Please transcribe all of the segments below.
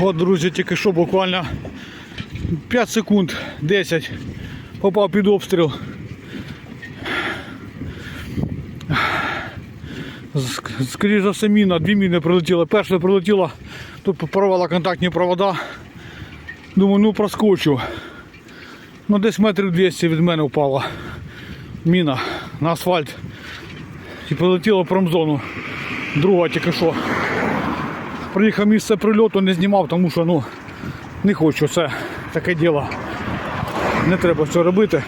От, друзі, тільки що буквально 5 секунд, 10 попав під обстріл. Скоріше за все, міна, дві міни прилетіли. Перша прилетіла, тут порвала контактні провода. Думаю, ну проскочу. Ну десь метрів 200 від мене впала міна на асфальт. І прилетіла в промзону. Друга тільки що. Приїхав місце прильоту, не знімав, тому що ну, не хочу. Це таке діло. Не треба цього робити.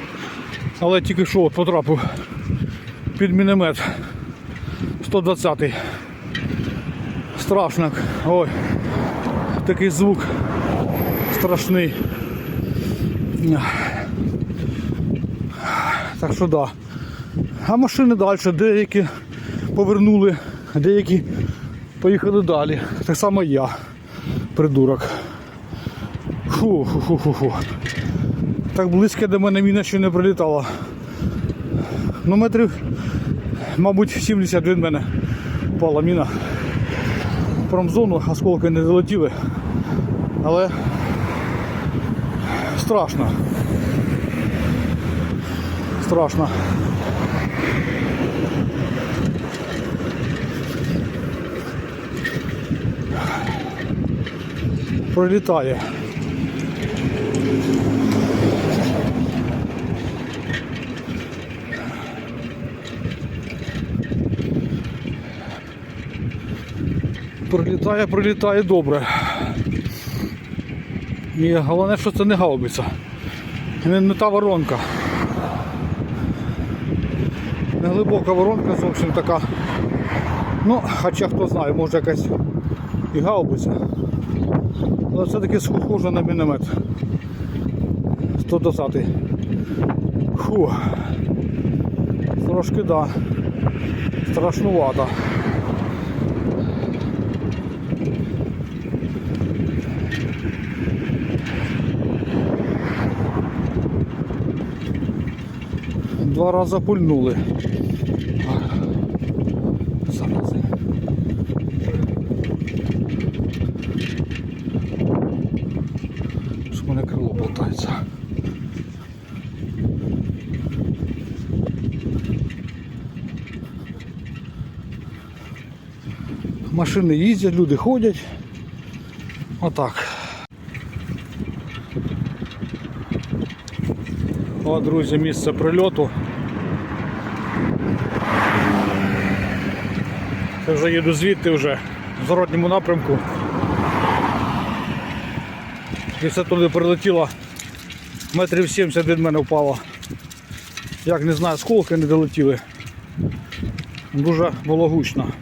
Але тільки що от потрапив під міномет 120-й. Страшно. Ой, такий звук страшний. Так що да. А машини далі, деякі повернули, деякі поїхали далі. Так само я, придурок. Фу, фу, фу, фу, фу. Так близько до мене міна ще не прилітала. Ну, метрів, мабуть, 70 від мене впала міна. Промзону осколки не долетіли. Але страшно. Страшно. Пролітає. Прилітає, прилітає добре. І головне, що це не гаубиця. Не, не та воронка. Не глибока воронка зовсім така. Ну, хоча хто знає, може якась і гаубиця. Але все-таки схоже на міномет. 120. Фу. Трошки да. Страшнувато. Два рази пульнули. Зарази. Що в мене крило болтається. Машини їздять, люди ходять. Отак. О, друзі, місце прильоту. Це вже їду звідти вже в зворотньому напрямку. І все туди прилетіло. Метрів 70 від мене впало. Як не знаю, сколки не долетіли. Дуже було гучно.